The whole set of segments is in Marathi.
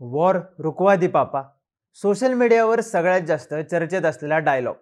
वॉर रुकवा दी पापा. सोशल मीडियावर सगळ्यात जास्त चर्चेत असलेला डायलॉग.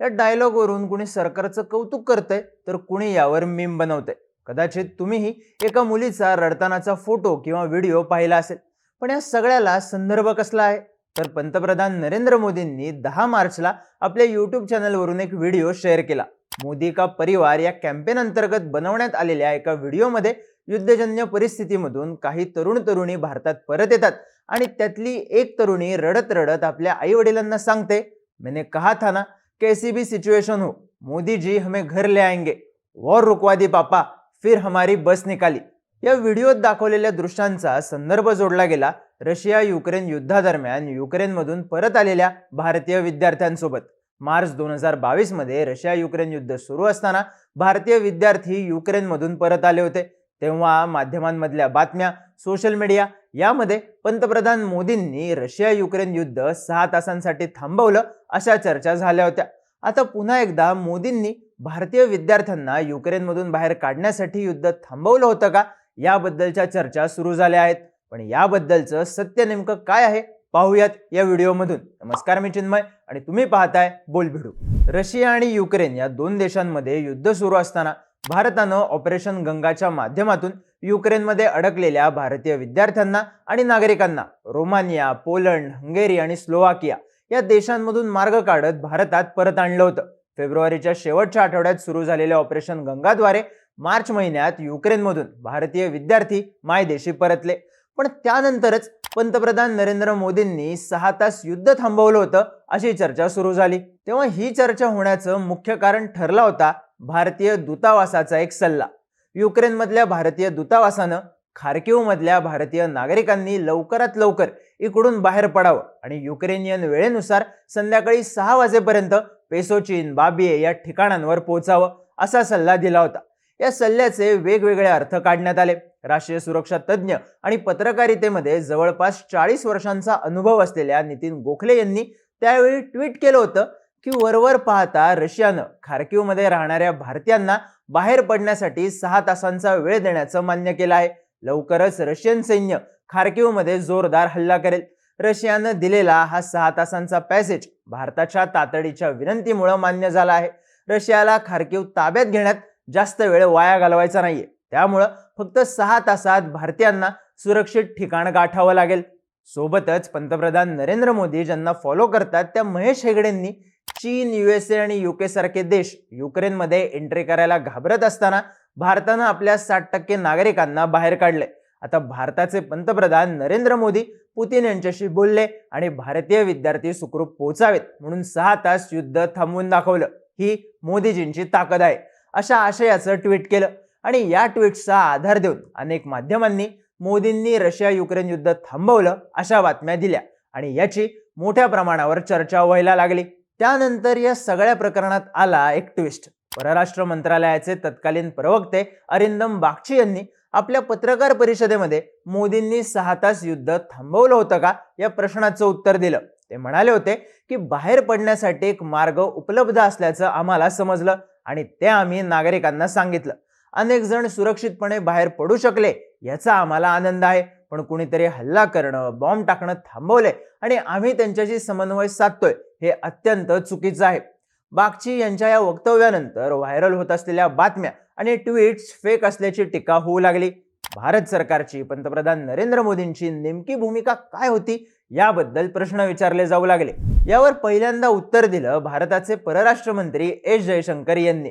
या डायलॉगवरून कुणी सरकारचं कौतुक करतंय तर कुणी यावर मीम बनवतंय. कदाचित तुम्हीही एका मुलीचा रडतानाचा फोटो किंवा व्हिडिओ पाहिला असेल. पण या सगळ्याला संदर्भ कसला आहे? तर पंतप्रधान नरेंद्र मोदींनी दहा मार्चला आपल्या यूट्यूब चॅनलवरून एक व्हिडिओ शेअर केला. मोदी का परिवार या कॅम्पेन अंतर्गत बनवण्यात आलेल्या एका व्हिडिओमध्ये युद्धजन्य परिस्थितीमधून काही तरुण तरुणी भारतात परत येतात. आणि त्यातली एक तरुणी रडत रडत आपल्या आई वडिलांना सांगते मैंने कहा था ना कैसी भी सिच्युएशन हो मोदी जी हमें घर ले आएंगे वॉर रुकवा दी पापा फिर हमारी बस निकाली. या व्हिडिओत दाखवलेल्या दृश्यांचा संदर्भ जोडला गेला रशिया युक्रेन युद्धादरम्यान युक्रेनमधून परत आलेल्या भारतीय विद्यार्थ्यांसोबत. मार्च दोन हजार बावीसमध्ये रशिया युक्रेन युद्ध सुरू असताना भारतीय विद्यार्थी युक्रेनमधून परत आले होते. तेव्हा माध्यमांमधल्या बातम्या सोशल मीडिया यामध्ये पंतप्रधान मोदींनी रशिया युक्रेन युद्ध सहा तासांसाठी थांबवलं अशा चर्चा झाल्या होत्या. आता पुन्हा एकदा मोदींनी भारतीय विद्यार्थ्यांना युक्रेनमधून बाहेर काढण्यासाठी युद्ध थांबवलं होतं का? याबद्दलच्या चर्चा सुरू झाल्या आहेत. पण याबद्दलचं सत्य नेमकं काय आहे? पाहूयात या व्हिडिओमधून. नमस्कार मी चिन्मय आणि तुम्ही पाहताय बोलभिडू. रशिया आणि युक्रेन या दोन देशांमध्ये युद्ध सुरू असताना भारतानं ऑपरेशन गंगाच्या माध्यमातून युक्रेनमध्ये अडकलेल्या भारतीय विद्यार्थ्यांना आणि नागरिकांना रोमानिया पोलंड हंगेरी आणि स्लोवाकिया या देशांमधून मार्ग काढत भारतात परत आणलं होतं. फेब्रुवारीच्या शेवटच्या आठवड्यात सुरू झालेल्या ऑपरेशन गंगाद्वारे मार्च महिन्यात युक्रेनमधून भारतीय विद्यार्थी मायदेशी परतले. पण त्यानंतरच पंतप्रधान नरेंद्र मोदींनी सहा तास युद्ध थांबवलं होतं अशी चर्चा सुरू झाली. तेव्हा ही चर्चा होण्याचं मुख्य कारण ठरला होता भारतीय दूतावासाचा एक सल्ला. युक्रेनमधल्या भारतीय दूतावासानं खार्किवमधल्या भारतीय नागरिकांनी लवकरात लवकर इकडून बाहेर पडावं आणि युक्रेनियन वेळेनुसार संध्याकाळी सहा वाजेपर्यंत पेसोचिन बाबिये या ठिकाणांवर पोहोचावं असा सल्ला दिला होता. या सल्ल्याचे वेगवेगळे अर्थ काढण्यात आले. राष्ट्रीय सुरक्षा तज्ज्ञ आणि पत्रकारितेमध्ये जवळपास चाळीस वर्षांचा अनुभव असलेल्या नितीन गोखले यांनी त्यावेळी ट्विट केलं होतं की वरवर पाहता रशियानं खार्किवमध्ये राहणाऱ्या भारतीयांना बाहेर पडण्यासाठी सहा तासांचा वेळ देण्याचं मान्य केलं आहे. लवकरच रशियन सैन्य खार्किवमध्ये जोरदार हल्ला करेल. रशियानं दिलेला हा सहा तासांचा पॅसेज भारताच्या तातडीच्या विनंतीमुळे मान्य झाला आहे. रशियाला खार्किव ताब्यात घेण्यात जास्त वेळ वाया घालवायचा नाहीये. त्यामुळं फक्त सहा तासात भारतीयांना सुरक्षित ठिकाण गाठावं लागेल. सोबतच पंतप्रधान नरेंद्र मोदी ज्यांना फॉलो करतात त्या महेश हेगडेंनी चीन युएसए आणि युके सारखे देश युक्रेनमध्ये एंट्री करायला घाबरत असताना भारतानं आपल्या साठ टक्के नागरिकांना बाहेर काढले. आता भारताचे पंतप्रधान नरेंद्र मोदी पुतीन यांच्याशी बोलले आणि भारतीय विद्यार्थी सुखरूप पोहोचावेत म्हणून सहा तास युद्ध थांबवून दाखवलं. ही मोदीजींची ताकद आहे. अशा आशयाचं ट्विट केलं आणि या ट्विटचा आधार देऊन अनेक माध्यमांनी मोदींनी रशिया युक्रेन युद्ध थांबवलं अशा बातम्या दिल्या आणि याची मोठ्या प्रमाणावर चर्चा व्हायला लागली. त्यानंतर या सगळ्या प्रकरणात आला एक ट्विस्ट परराष्ट्र मंत्रालयाचे तत्कालीन प्रवक्ते अरिंदम बागची यांनी आपल्या पत्रकार परिषदेमध्ये मोदींनी सहा तास युद्ध थांबवलं होतं का? या प्रश्नाचं उत्तर दिलं. ते म्हणाले होते की बाहेर पडण्यासाठी एक मार्ग उपलब्ध असल्याचं आम्हाला समजलं आणि ते आम्ही नागरिकांना सांगितलं. अनेक जण सुरक्षितपणे बाहेर पडू शकले याचा आम्हाला आनंद आहे. पण कुणीतरी हल्ला करणं बॉम्ब टाकणं थांबवलंय आणि आम्ही त्यांच्याशी समन्वय साधतोय हे अत्यंत चुकीचं आहे. बागची यांच्या या वक्तव्यानंतर व्हायरल होत असलेल्या बातम्या आणि ट्विट्स फेक असल्याची टीका होऊ लागली. भारत सरकारची पंतप्रधान नरेंद्र मोदींची नेमकी भूमिका काय होती याबद्दल प्रश्न विचारले जाऊ लागले. यावर पहिल्यांदा उत्तर दिलं भारताचे परराष्ट्र मंत्री एस जयशंकर यांनी.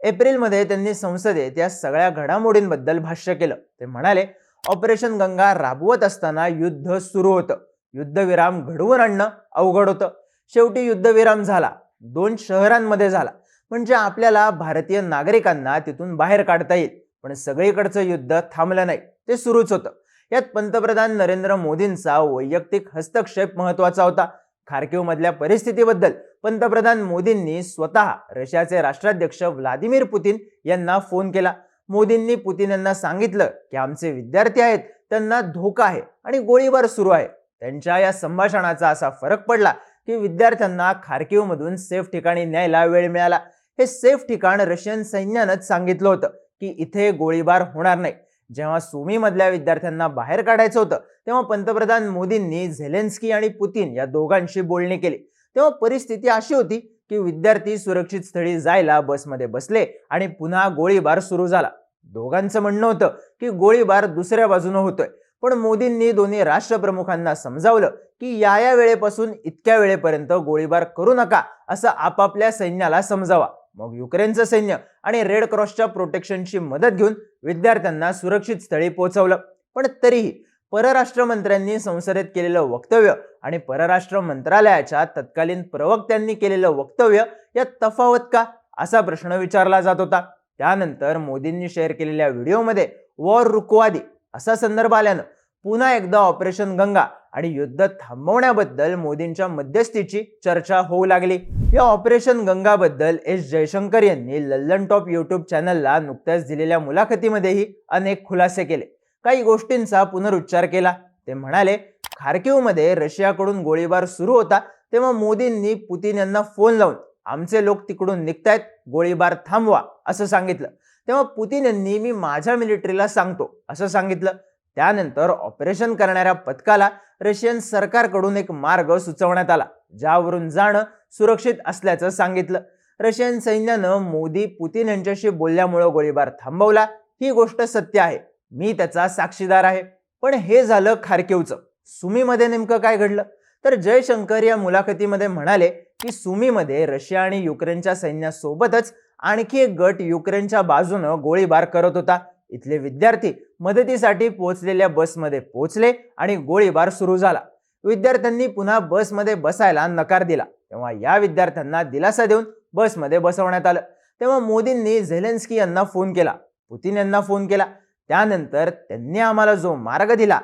एप्रिलमध्ये त्यांनी संसदेत या सगळ्या घडामोडींबद्दल भाष्य केलं. ते म्हणाले ऑपरेशन गंगा राबवत असताना युद्ध सुरू होतं. युद्धविराम घडवून आणणं अवघड होतं. शेवटी युद्धविराम झाला. दोन शहरांमध्ये झाला. म्हणजे आपल्याला भारतीय नागरिकांना तिथून बाहेर काढता येईल. पण सगळीकडचं युद्ध थांबलं नाही. ते सुरूच होतं. यात पंतप्रधान नरेंद्र मोदींचा वैयक्तिक हस्तक्षेप महत्त्वाचा होता. खार्किव मधल्या परिस्थितीबद्दल पंतप्रधान मोदींनी स्वतः रशियाचे राष्ट्राध्यक्ष व्लादिमीर पुतीन यांना फोन केला. मोदींनी पुतीन यांना सांगितलं की आमचे विद्यार्थी आहेत त्यांना धोका आहे आणि गोळीबार सुरू आहे. त्यांच्या या संभाषणाचा असा फरक पडला की विद्यार्थ्यांना खारकीवमधून सेफ ठिकाणी न्यायला वेळ मिळाला. हे सेफ ठिकाण रशियन सैन्यानंच सांगितलं होतं की इथे गोळीबार होणार नाही. जेव्हा सुमीमधल्या विद्यार्थ्यांना बाहेर काढायचं होतं तेव्हा पंतप्रधान मोदींनी झेलेन्स्की आणि पुतीन या दोघांशी बोलणी केली. तेव्हा परिस्थिती अशी होती की विद्यार्थी सुरक्षित स्थळी जायला बसमध्ये बसले आणि पुन्हा गोळीबार सुरू झाला. दोघांचं म्हणणं होतं की गोळीबार दुसऱ्या बाजूनं होतोय. पण मोदींनी दोन्ही राष्ट्रप्रमुखांना समजावलं की या या वेळेपासून इतक्या वेळेपर्यंत गोळीबार करू नका असं आपापल्या सैन्याला समजावा. मग युक्रेनचं सैन्य आणि रेड क्रॉसच्या प्रोटेक्शनची मदत घेऊन विद्यार्थ्यांना सुरक्षित स्थळी पोहोचवलं. पण तरीही परराष्ट्र मंत्र्यांनी संसदेत केलेलं वक्तव्य आणि परराष्ट्र मंत्रालयाच्या तत्कालीन प्रवक्त्यांनी केलेलं वक्तव्य यात तफावत का? असा प्रश्न विचारला जात होता. त्यानंतर मोदींनी शेअर केलेल्या व्हिडिओमध्ये वॉर रुकवादी. असा संदर्भ आल्यानं पुन्हा एकदा ऑपरेशन गंगा आणि युद्ध थांबवण्याबद्दल मोदींच्या मध्यस्थीची चर्चा होऊ लागली. या ऑपरेशन गंगाबद्दल एस. जयशंकर यांनी लल्लन टॉप युट्यूब चॅनलला नुकत्याच दिलेल्या मुलाखतीमध्येही अनेक खुलासे केले. काही गोष्टींचा पुनरुच्चार केला. ते म्हणाले खार्किवमध्ये रशियाकडून गोळीबार सुरू होता तेव्हा मोदींनी पुतीन यांना फोन लावून आमचे लोक तिकडून निघतायत गोळीबार थांबवा असं सांगितलं. तेव्हा पुतीन यांनी मी माझ्या मिलिटरीला सांगतो असं सांगितलं. त्यानंतर ऑपरेशन करणाऱ्या पथकाला रशियन सरकारकडून एक मार्ग सुचवण्यात आला ज्यावरून जाणं सुरक्षित असल्याचं सांगितलं. रशियन सैन्यानं मोदी पुतीन यांच्याशी बोलल्यामुळं गोळीबार थांबवला. ही गोष्ट सत्य आहे. मी त्याचा साक्षीदार आहे. पण हे झालं खारकेवचं. सुमीमध्ये नेमकं काय घडलं? तर जयशंकर या मुलाखतीमध्ये म्हणाले की सुमीमध्ये रशिया आणि युक्रेनच्या सैन्यासोबतच आणखी एक गट युक्रेनच्या बाजूनं गोळीबार करत होता. इथले विद्यार्थी मदतीसाठी पोहोचलेल्या बसमध्ये पोहोचले आणि गोळीबार सुरू झाला. विद्यार्थ्यांनी पुन्हा बसमध्ये बसायला नकार दिला. तेव्हा या विद्यार्थ्यांना दिलासा देऊन बसमध्ये बसवण्यात आलं. तेव्हा मोदींनी झेलेन्स्की यांना फोन केला. पुतीन यांना फोन केला. त्यानंतर त्यांनी आम्हाला जो मार्ग दिला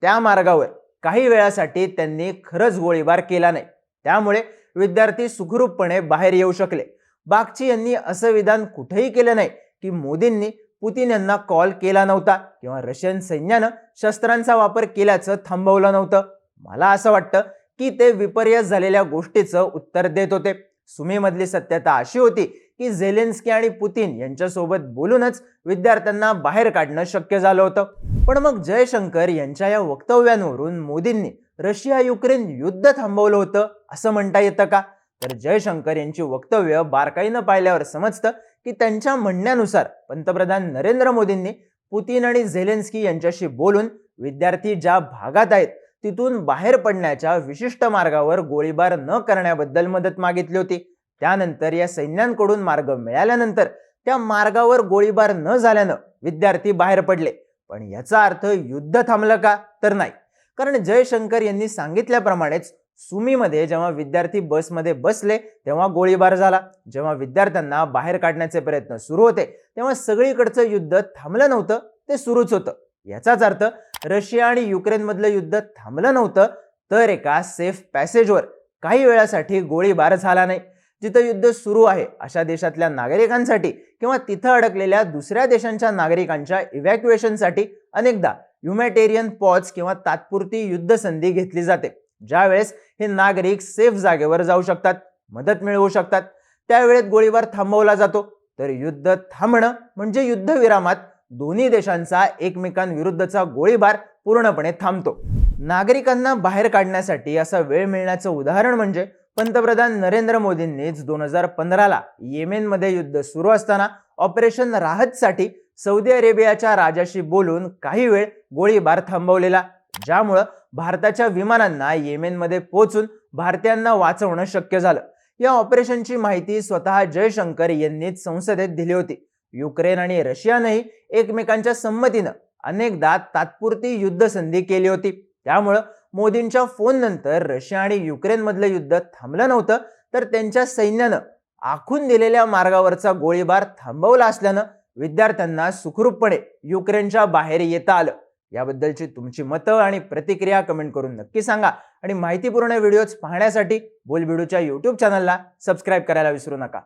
त्या मार्गावर काही वेळासाठी त्यांनी खरंच गोळीबार केला नाही. त्यामुळे विद्यार्थी सुखरूपपणे बाहेर येऊ शकले. बागची यांनी असं विधान कुठेही केलं नाही की मोदींनी पुतीन यांना कॉल केला नव्हता किंवा रशियन सैन्यानं शस्त्रांचा वापर केल्याचं थांबवलं नव्हतं. मला असं वाटतं की ते विपर्यस झालेल्या गोष्टीचं उत्तर देत होते. सुमीमधली सत्यता अशी होती की झेलेन्स्की आणि पुतीन यांच्यासोबत बोलूनच विद्यार्थ्यांना बाहेर काढणं शक्य झालं होतं. पण मग जयशंकर यांच्या या वक्तव्यांवरून मोदींनी रशिया युक्रेन युद्ध थांबवलं होतं असं म्हणता येतं का? तर जयशंकर यांची वक्तव्य बारकाईनं पाहिल्यावर समजतं की त्यांच्या म्हणण्यानुसार पंतप्रधान नरेंद्र मोदींनी पुतीन आणि झेलेन्स्की यांच्याशी बोलून विद्यार्थी ज्या भागात आहेत तिथून बाहेर पडण्याच्या विशिष्ट मार्गावर गोळीबार न करण्याबद्दल मदत मागितली होती. त्यानंतर या सैन्यांकडून मार्ग मिळाल्यानंतर त्या मार्गावर गोळीबार न झाल्यानं विद्यार्थी बाहेर पडले. पण याचा अर्थ युद्ध थांबलं का तर नाही. कारण जयशंकर यांनी सांगितल्याप्रमाणेच सुमीमध्ये जेव्हा विद्यार्थी बसमध्ये बसले तेव्हा गोळीबार झाला. जेव्हा विद्यार्थ्यांना बाहेर काढण्याचे प्रयत्न सुरू होते तेव्हा सगळीकडचं युद्ध थांबलं नव्हतं ते सुरूच होतं. याचाच अर्थ रशिया आणि युक्रेनमधलं युद्ध थांबलं नव्हतं तर एका सेफ पॅसेजवर काही वेळासाठी गोळीबार झाला नाही. जिथं युद्ध सुरू आहे अशा देशातल्या नागरिकांसाठी किंवा तिथं अडकलेल्या दुसऱ्या देशांच्या नागरिकांच्या इव्हॅक्युएशनसाठी अनेकदा ह्युमॅटेरियन पॉज किंवा तात्पुरती युद्ध संधी घेतली जाते. ज्यावेळेस हे नागरिक सेफ जागेवर जाऊ शकतात मदत मिळवू शकतात. त्यावेळेत गोळीबार थांबवला जातो. तर युद्ध थांबणं म्हणजे युद्धविरामात दोन्ही देशांचा एकमेकांविरुद्धचा गोळीबार पूर्णपणे थांबतो. नागरिकांना बाहेर काढण्यासाठी असा वेळ मिळण्याचं उदाहरण म्हणजे पंतप्रधान नरेंद्र मोदींनीच दोन हजार पंधराला येमेनमध्ये युद्ध सुरू असताना ऑपरेशन राहतसाठी सौदी अरेबियाच्या राजाशी बोलून काही वेळ गोळीबार थांबवलेला. ज्यामुळं भारताच्या विमानांना येमेनमध्ये पोहोचून भारतीयांना वाचवणं शक्य झालं. या ऑपरेशनची माहिती स्वतः जयशंकर यांनीच संसदेत दिली होती. युक्रेन आणि रशियानंही एकमेकांच्या संमतीनं अनेकदा तात्पुरती युद्ध संधी केली होती. त्यामुळं मोदींच्या फोननंतर रशिया आणि युक्रेनमधलं युद्ध थांबलं नव्हतं तर त्यांच्या सैन्यानं आखून दिलेल्या मार्गावरचा गोळीबार थांबवला असल्यानं विद्यार्थ्यांना सुखरूपपणे युक्रेनच्या बाहेर येता आलं. याबद्दलची तुमची मतं आणि प्रतिक्रिया कमेंट करून नक्की सांगा. आणि माहितीपूर्ण व्हिडिओज पाहण्यासाठी बोलबिडूच्या यूट्यूब चॅनलला सबस्क्राईब करायला विसरू नका.